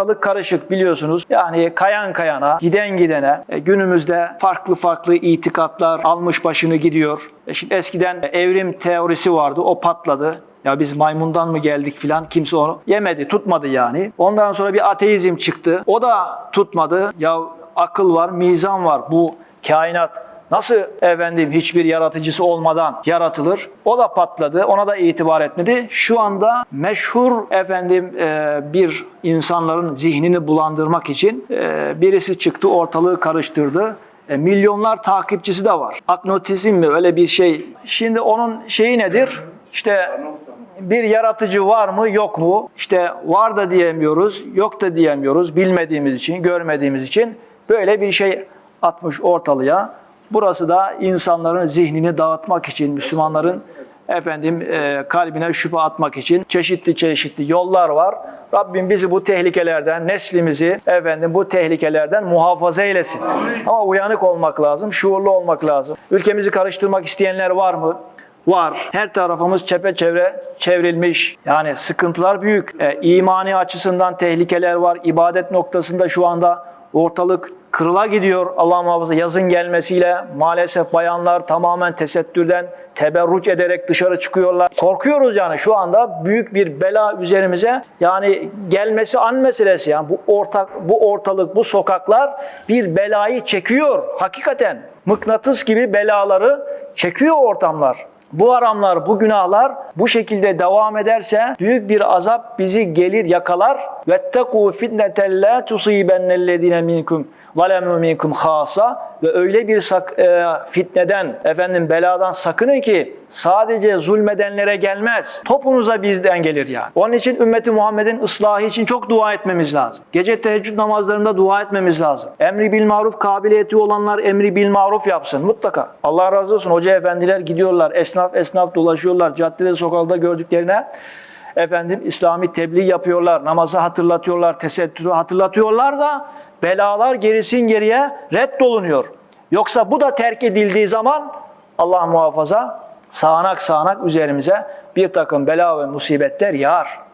ortalık karışık biliyorsunuz. Yani kayan kayana, giden gidene e, günümüzde farklı farklı itikatlar almış başını gidiyor. E şimdi eskiden evrim teorisi vardı. O patladı. Ya biz maymundan mı geldik filan kimse onu yemedi, tutmadı yani. Ondan sonra bir ateizm çıktı. O da tutmadı. Ya akıl var, mizan var. Bu kainat nasıl efendim hiçbir yaratıcısı olmadan yaratılır? O da patladı. Ona da itibar etmedi. Şu anda meşhur efendim e, bir insanların zihnini bulandırmak için e, birisi çıktı, ortalığı karıştırdı. E, milyonlar takipçisi de var. Agnotizm mi öyle bir şey. Şimdi onun şeyi nedir? İşte bir yaratıcı var mı yok mu? İşte var da diyemiyoruz, yok da diyemiyoruz. Bilmediğimiz için, görmediğimiz için böyle bir şey atmış ortalığa. Burası da insanların zihnini dağıtmak için, Müslümanların efendim e, kalbine şüphe atmak için çeşitli çeşitli yollar var. Rabbim bizi bu tehlikelerden, neslimizi efendim bu tehlikelerden muhafaza eylesin. Ama uyanık olmak lazım, şuurlu olmak lazım. Ülkemizi karıştırmak isteyenler var mı? Var. Her tarafımız çepeçevre çevrilmiş. Yani sıkıntılar büyük. E, imani açısından tehlikeler var. İbadet noktasında şu anda ortalık kırıla gidiyor Allah muhafaza yazın gelmesiyle maalesef bayanlar tamamen tesettürden teberruç ederek dışarı çıkıyorlar. Korkuyoruz yani şu anda büyük bir bela üzerimize yani gelmesi an meselesi yani bu ortak bu ortalık bu sokaklar bir belayı çekiyor hakikaten. Mıknatıs gibi belaları çekiyor ortamlar. Bu haramlar, bu günahlar bu şekilde devam ederse büyük bir azap bizi gelir yakalar. Vettekû fitneten la tusibennellezine minkum zalemu minkum khasa ve öyle bir sak, e, fitneden, efendim beladan sakının ki sadece zulmedenlere gelmez. Topunuza bizden gelir yani. Onun için ümmeti Muhammed'in ıslahı için çok dua etmemiz lazım. Gece teheccüd namazlarında dua etmemiz lazım. Emri bil maruf kabiliyeti olanlar emri bil maruf yapsın mutlaka. Allah razı olsun hoca efendiler gidiyorlar esnaf esnaf dolaşıyorlar caddede sokakta gördüklerine efendim İslami tebliğ yapıyorlar, namazı hatırlatıyorlar, tesettürü hatırlatıyorlar da belalar gerisin geriye reddolunuyor. Yoksa bu da terk edildiği zaman Allah muhafaza sağanak sağanak üzerimize bir takım bela ve musibetler yağar.